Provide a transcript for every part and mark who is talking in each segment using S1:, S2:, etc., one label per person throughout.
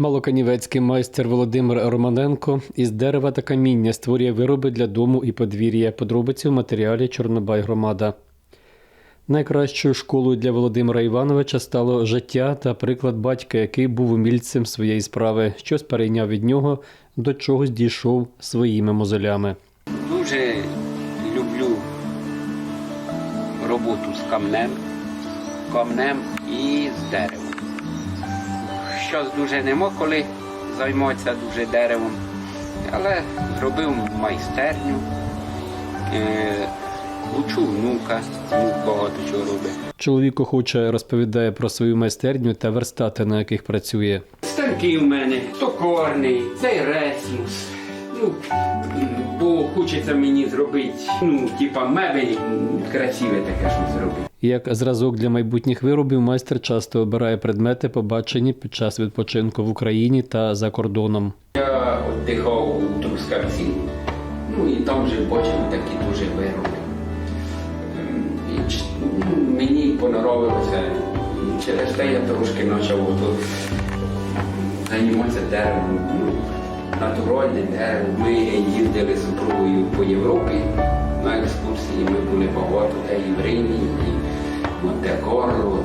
S1: Малоканівецький майстер Володимир Романенко із дерева та каміння створює вироби для дому і подвір'я. Подробиці в матеріалі Чорнобай громада. Найкращою школою для Володимира Івановича стало життя та приклад батька, який був умільцем своєї справи, щось перейняв від нього, до чогось дійшов своїми мозолями.
S2: Дуже люблю роботу з камнем, камнем і з деревом. Щось дуже нема коли займатися дуже деревом, але зробив майстерню, е, учу внука, внук багато чого робить.
S1: Чоловік охоче розповідає про свою майстерню та верстати, на яких працює.
S2: Станки в мене, токорний, цей ресмус. Ну, хочеться мені зробити, ну, типа мебель, красиве таке щось зробити.
S1: Як зразок для майбутніх виробів, майстер часто обирає предмети, побачені під час відпочинку в Україні та за кордоном.
S2: Я віддихав у Трускавці, ну і там вже бачив такі дуже вироби. Ем, І ну, мені понравилося. Через те я трошки почав займатися деревом. Натуральне дерево. Ми їздили з супругою по Європі на екскурсії. Ми були багато де і в Римі, і в Монте-Карло,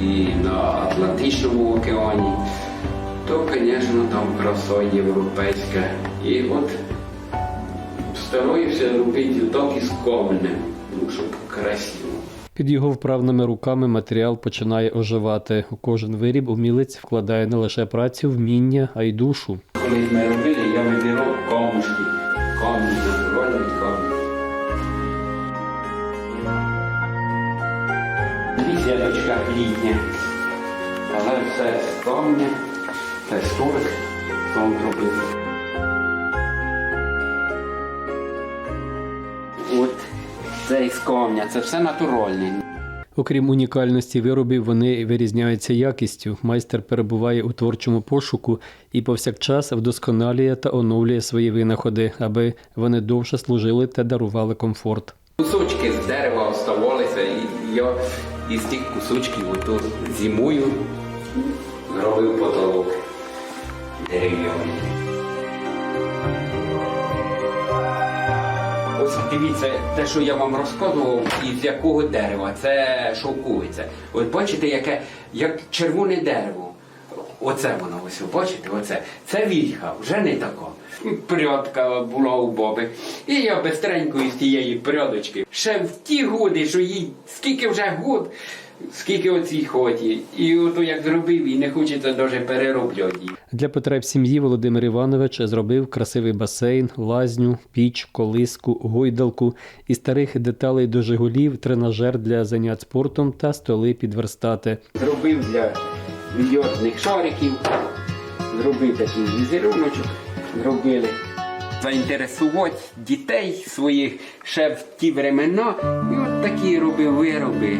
S2: і на Атлантичному океані, то, звісно, там краса європейська. І от стараюся робити так із каменем, ну, щоб красиво.
S1: Під його вправними руками матеріал починає оживати. У кожен виріб умілець вкладає не лише працю, вміння, а й душу.
S2: Коли ми робили, я вибирав камушки, камінь, натуральний камінь. Бісідочка літня, але все з камня, це столик, сам зробив. Із камня, це все натуральне.
S1: Окрім унікальності виробів, вони вирізняються якістю. Майстер перебуває у творчому пошуку і повсякчас вдосконалює та оновлює свої винаходи, аби вони довше служили та дарували комфорт.
S2: Кусочки з дерева оставалися, і я із тих кусочків ото зимою зробив потолок дерев'яний. Дивіться, те, що я вам розказував, із якого дерева, це шовковиця. От бачите, яке як червоне дерево. Оце воно ось, бачите, оце. Це вільха, вже не така. Прядка була у баби. І я бистренько із тієї прядочки. Ще в ті годи, що їй скільки вже год, скільки оцій ході. І ото як зробив, і не хочеться навіть переробляти її.
S1: Для потреб сім'ї Володимир Іванович зробив красивий басейн, лазню, піч, колиску, гойдалку і старих деталей до жигулів, тренажер для занять спортом та столи під верстати.
S2: Зробив для мільйонних шариків, зробив такий візеруночок, зробили. Заінтересувати дітей своїх ще в ті времена. І от такі робив вироби.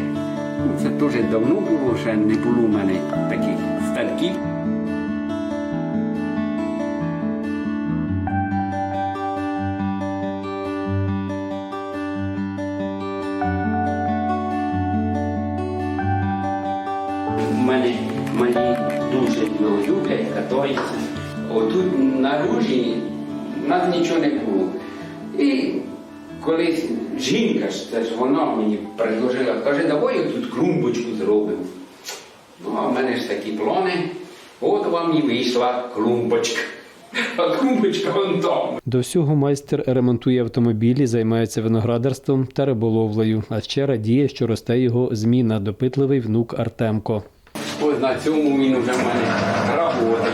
S2: Це дуже давно було, ще не було в мене таких станків. У мене малі. Отут на ружі нас нічого не було. І колись жінка ж, це ж вона мені предложила, каже, давай я тут клумбочку зробимо. Ну, а в мене ж такі плани. От вам і вийшла клумбочка. А клумбочка вон там.
S1: До всього майстер ремонтує автомобілі, займається виноградарством та риболовлею, а ще радіє, що росте його зміна, допитливий внук Артемко.
S2: Ось на цьому він вже в мене работає.